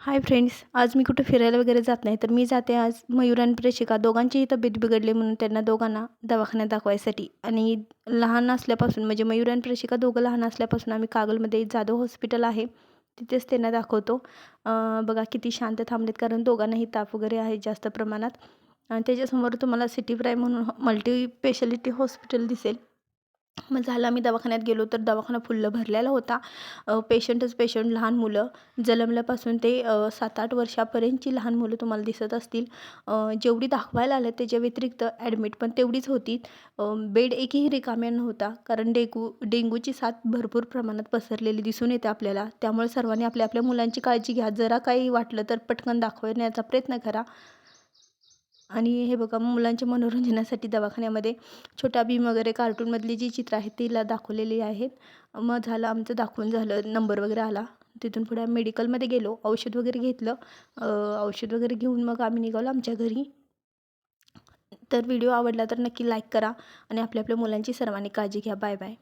Hi friends आज मी कुठं फिरायला वगैरे जात नाही तर मी जाते आज मयूर आणि प्रेक्षिका. दोघांचीही तब्येत बिघडली म्हणून त्यांना दोघांना दवाखान्यात दाखवायसाठी. आणि लहान असल्यापासून म्हणजे मयूर आणि प्रेषिका दोघं लहान असल्यापासून आम्ही कागलमध्ये जाधव हॉस्पिटल आहे तिथेच त्यांना दाखवतो. बघा किती शांत थांबलेत कारण दोघांनाही ताप वगैरे आहे जास्त प्रमाणात. आणि त्याच्यासमोर तुम्हाला सिटी प्राय म्हणून मल्टी स्पेशालिटी हॉस्पिटल दिसेल. मग झालं आम्ही दवाखान्यात गेलो तर दवाखाना फुल्ल भरलेला होता. पेशंटच पेशंट लहान मुलं. जन्मल्यापासून ते सात आठ वर्षापर्यंतची लहान मुलं तुम्हाला दिसत असतील. जेवढी दाखवायला आलं त्याच्या व्यतिरिक्त ॲडमिट पण तेवढीच होती. बेड एकही रिकाम्या नव्हता. कारण डेंगू डेंग्यूची साथ भरपूर प्रमाणात पसरलेली दिसून येते आपल्याला. त्यामुळे सर्वांनी आपल्या आपल्या मुलांची काळजी घ्या. जरा काही वाटलं तर पटकन दाखवण्याचा प्रयत्न करा. आणि हे बघा मुलांच्या मनोरंजनासाठी दवाखान्यामध्ये छोटा भीम वगैरे कार्टूनमधली जी चित्र आहेत तिला दाखवलेली आहेत. मग झालं आमचं दाखवून झालं नंबर वगैरे आला. तिथून पुढे आम्ही मेडिकलमध्ये गेलो औषध वगैरे घेतलं. औषध वगैरे घेऊन मग आम्ही निघालो आमच्या घरी. तर व्हिडिओ आवडला तर नक्की लाईक करा आणि आपल्या आपल्या मुलांची सर्वांनी काळजी घ्या. Bye bye.